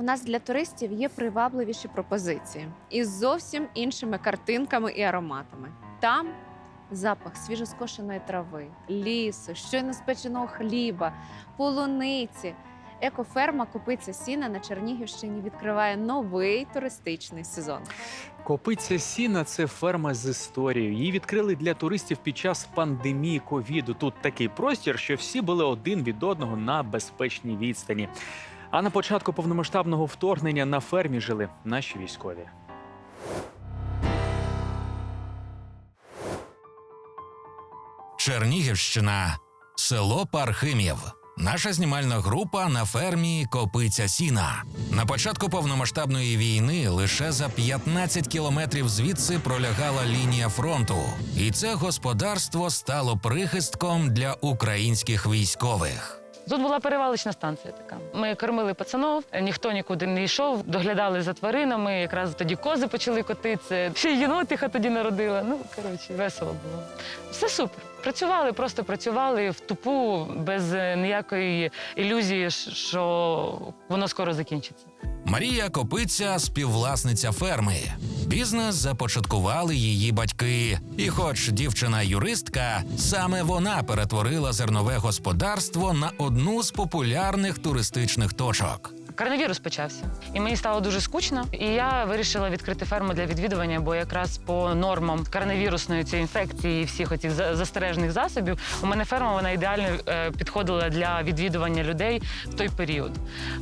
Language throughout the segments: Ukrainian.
У нас для туристів є привабливіші пропозиції із зовсім іншими картинками і ароматами. Там запах свіжоскошеної трави, лісу, щойно спеченого хліба, полуниці. Екоферма Копиця Сіна на Чернігівщині відкриває новий туристичний сезон. Копиця сіна це ферма з історією. Її відкрили для туристів під час пандемії ковіду. Тут такий простір, що всі були один від одного на безпечній відстані. А на початку повномасштабного вторгнення на фермі жили наші військові. Чернігівщина, село Пархимів. Наша знімальна група на фермі Копиця Сіна. На початку повномасштабної війни лише за 15 кілометрів звідси пролягала лінія фронту, і це господарство стало прихистком для українських військових. Тут була перевалочна станція така. Ми кормили пацанов, ніхто нікуди не йшов, доглядали за тваринами. Якраз тоді кози почали котитися. Ще єнотиха тоді народила. Ну, коротше, весело було. Все супер. Працювали, просто працювали в тупу, без ніякої ілюзії, що воно скоро закінчиться. Марія Копиця співвласниця ферми. Бізнес започаткували її батьки. І, хоч дівчина юристка, саме вона перетворила зернове господарство на одну з популярних туристичних точок. Коронавірус почався, і мені стало дуже скучно. І я вирішила відкрити ферму для відвідування, бо якраз по нормам коронавірусної цієї інфекції і всіх оцих за- застережних засобів у мене ферма вона ідеально е, підходила для відвідування людей в той період.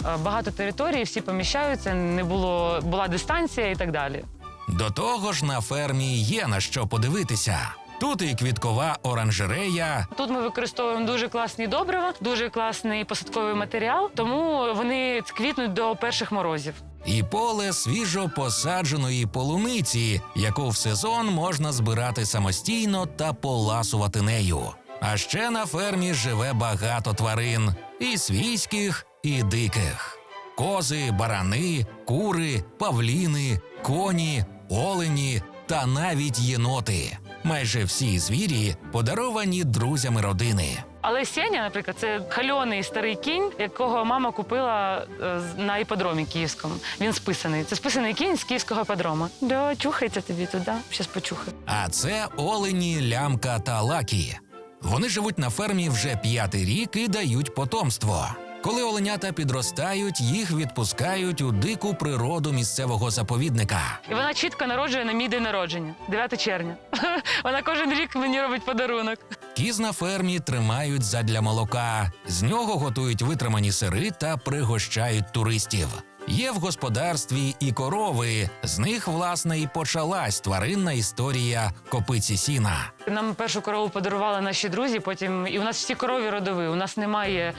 Е, Багато територій, всі поміщаються, не було була дистанція і так далі. До того ж, на фермі є на що подивитися. Тут і квіткова оранжерея, Тут ми використовуємо дуже класні добрива, дуже класний посадковий матеріал, тому вони квітнуть до перших морозів. і поле свіжо посадженої полуниці, яку в сезон можна збирати самостійно та поласувати нею. А ще на фермі живе багато тварин і свійських, і диких: кози, барани, кури, павліни, коні, олені та навіть єноти. Майже всі звірі подаровані друзями родини. Але Сеня, наприклад, це хальоний старий кінь, якого мама купила е, на іпподромі київському. Він списаний. Це списаний кінь з київського іпподрома. Да, чухається тобі туди. Щас почухаю. А це олені, лямка та лакі. Вони живуть на фермі вже п'ятий рік і дають потомство. Коли оленята підростають, їх відпускають у дику природу місцевого заповідника. І вона чітко народжує на мій день народження, 9 червня. Вона кожен рік мені робить подарунок. Кіз на фермі тримають задля молока. З нього готують витримані сири та пригощають туристів. Є в господарстві і корови. З них, власне, і почалась тваринна історія копиці сіна. Нам першу корову подарували наші друзі. Потім і у нас всі корові родові. У нас немає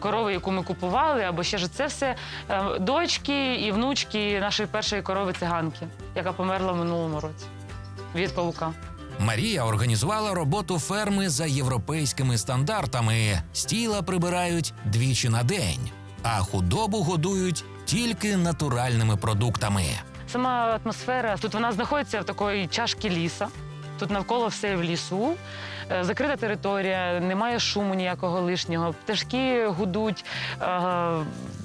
корови, яку ми купували, або ще ж це все е, дочки і внучки нашої першої корови циганки, яка померла в минулому році від павука. Марія організувала роботу ферми за європейськими стандартами. Стіла прибирають двічі на день, а худобу годують тільки натуральними продуктами. Сама атмосфера тут вона знаходиться в такої чашки ліса. Тут навколо все в лісу, Е, закрита територія, немає шуму ніякого лишнього. Пташки гудуть, е,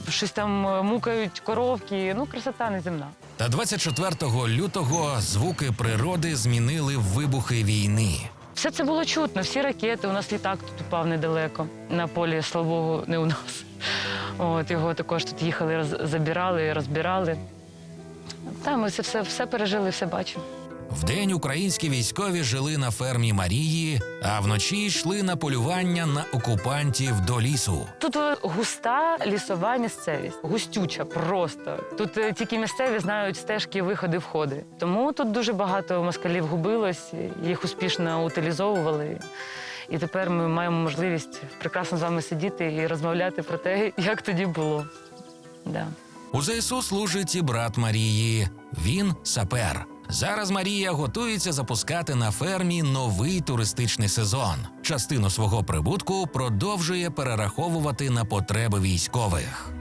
щось там мукають коровки. Ну, красота неземна. Та 24 лютого звуки природи змінили вибухи війни. Все це було чутно, всі ракети. У нас літак тут упав недалеко на полі, слава Богу, не у нас. От його також тут їхали, роз- забирали, розбирали. Та ми все, все пережили, все бачимо. Вдень українські військові жили на фермі Марії, а вночі йшли на полювання на окупантів до лісу. Тут е, густа лісова місцевість, густюча просто. Тут е, тільки місцеві знають стежки, виходи, входи. Тому тут дуже багато москалів губилось, їх успішно утилізовували. І тепер ми маємо можливість прекрасно з вами сидіти і розмовляти про те, як тоді було. Да. У ЗСУ служить і брат Марії. Він сапер. Зараз Марія готується запускати на фермі новий туристичний сезон. Частину свого прибутку продовжує перераховувати на потреби військових.